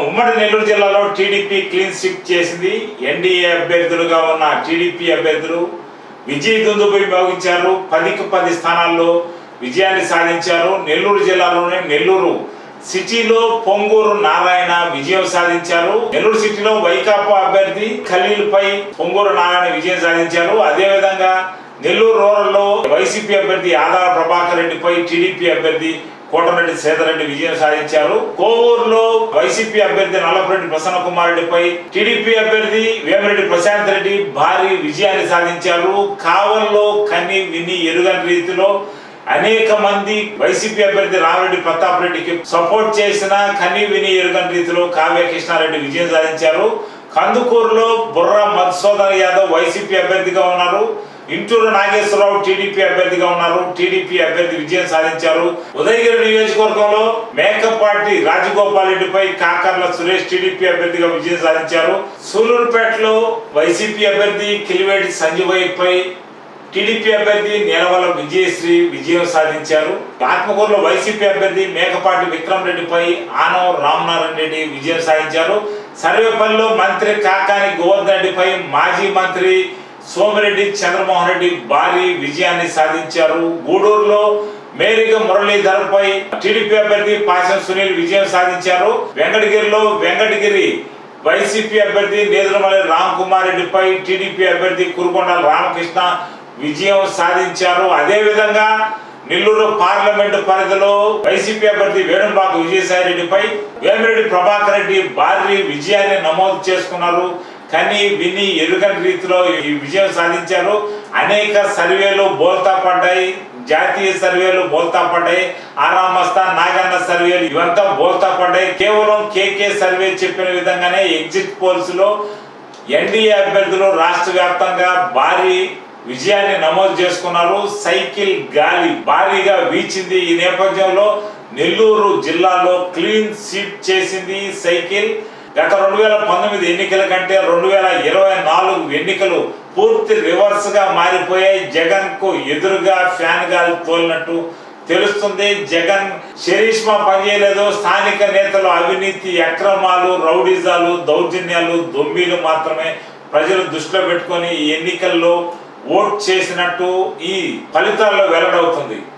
ఉమ్మడి నెల్లూరు జిల్లాలో TDP clean sweep చేసింది. ఎన్డీఏ అభ్యర్థులుగా ఉన్న టీడీపీ అభ్యర్థులు విజయ దుందుపై భావించారు. పదికి పది స్థానాల్లో విజయాన్ని సాధించారు. నెల్లూరు జిల్లాలోనే నెల్లూరు సిటీలో పొంగూరు నారాయణ విజయం సాధించారు. నెల్లూరు సిటీలో వైకాపా అభ్యర్థి ఖలీల్ పై పొంగూరు నారాయణ విజయం సాధించారు. అదేవిధంగా నెల్లూరు రూరల్లో వైసీపీ అభ్యర్థి ఆదాల ప్రభాకర్ రెడ్డిపై టీడీపీ అభ్యర్థి కోటరెడ్డి సేదరెడ్డి విజయం సాధించారు. కోవూరులో వైసీపీ అభ్యర్థి నల్లపురెడ్డి ప్రసన్న కుమార్ రెడ్డిపై టీడీపీ అభ్యర్థి వేమిరెడ్డి ప్రశాంత్ రెడ్డి భారీ విజయాన్ని సాధించారు. కావల్లో కని విని ఎరుగని రీతిలో అనేక మంది వైసీపీ అభ్యర్థి రామరెడ్డి ప్రతాప్ రెడ్డికి సపోర్ట్ చేసిన కని విని ఎరుగని రీతిలో కావ్య కృష్ణారెడ్డి విజయం సాధించారు. కందుకూరులో బుర్ర మధుసూదన్ యాదవ్ వైసీపీ అభ్యర్థిగా ఉన్నారు. ఇంటూరు నాగేశ్వరరావు టీడీపీ అభ్యర్థిగా ఉన్నారు. టీడీపీ అభ్యర్థి విజయం సాధించారు. ఉదయగిరి నియోజకవర్గంలో మేకపాటి రాజగోపాల్ రెడ్డిపై కాకర్ల సురేష్ టీడీపీ అభ్యర్థిగా విజయం సాధించారు. సూలూరుపేటలో వైసీపీ అభ్యర్థి కిలివేటి సంజీవయ్య పై టీడీపీ అభ్యర్థి నేలవల్ల విజయశ్రీ విజయం సాధించారు. ఆత్మకూరులో వైసీపీ అభ్యర్థి మేకపాటి విక్రమ్ రెడ్డిపై ఆనవ రామనారాయణ రెడ్డి విజయం సాధించారు. సర్వేపల్లిలో మంత్రి కాకాని గోవర్ధన్ రెడ్డిపై మాజీ మంత్రి సోమిరెడ్డి చంద్రమోహన్ రెడ్డి భారీ విజయాన్ని సాధించారు. గూడూరులో మేరీగా మురళీధర్ పై టీడీపీ అభ్యర్థి పాశం సునీల్ విజయం సాధించారు. వెంకటగిరిలో వెంకటగిరి వైసీపీ అభ్యర్థి నేదురమల్లి రామ్ కుమార్ రెడ్డిపై టీడీపీ అభ్యర్థి కురుకొండ రామకృష్ణ విజయం సాధించారు. అదే విధంగా నెల్లూరు పార్లమెంటు పరిధిలో వైసీపీ అభ్యర్థి వేణుబాబు విజయసాయి రెడ్డిపై వేమిరెడ్డి ప్రభాకర్ రెడ్డి భారీ విజయాన్ని నమోదు చేసుకున్నారు. కానీ విని ఎరుగని రీతిలో ఈ విజయం సాధించారు. అనేక సర్వేలు బోల్తా పడ్డాయి. జాతీయ సర్వేలు బోల్తా పడ్డాయి. ఆరామస్తా నాగన్న సర్వేలు ఇవంతా బోల్తా పడ్డాయి. కేవలం కేకే సర్వే చెప్పిన విధంగానే ఎగ్జిట్ పోల్స్లో ఎన్డీఏ అభ్యర్థులు రాష్ట్ర వ్యాప్తంగా భారీ విజయాన్ని నమోదు చేసుకున్నారు. సైకిల్ గాలి భారీగా వీచింది ఈ నేపథ్యంలో నెల్లూరు జిల్లాలో క్లీన్ స్వీప్ చేసింది సైకిల్. గత రెండు వేల పంతొమ్మిది ఎన్నికల కంటే రెండు వేల ఇరవై నాలుగు ఎన్నికలు పూర్తి రివర్స్గా మారిపోయాయి. జగన్కు ఎదురుగా ఫ్యాన్ గాలి తోలినట్టు తెలుస్తుంది. జగన్ శరీష్మా పనిచేయలేదు. స్థానిక నేతలు అవినీతి అక్రమాలు రౌడిజాలు దౌర్జన్యాలు దొమ్మిలు మాత్రమే ప్రజలు దృష్టిలో పెట్టుకొని ఈ ఎన్నికల్లో ఓట్ చేసినట్టు ఈ ఫలితాల్లో వెల్లడవుతుంది.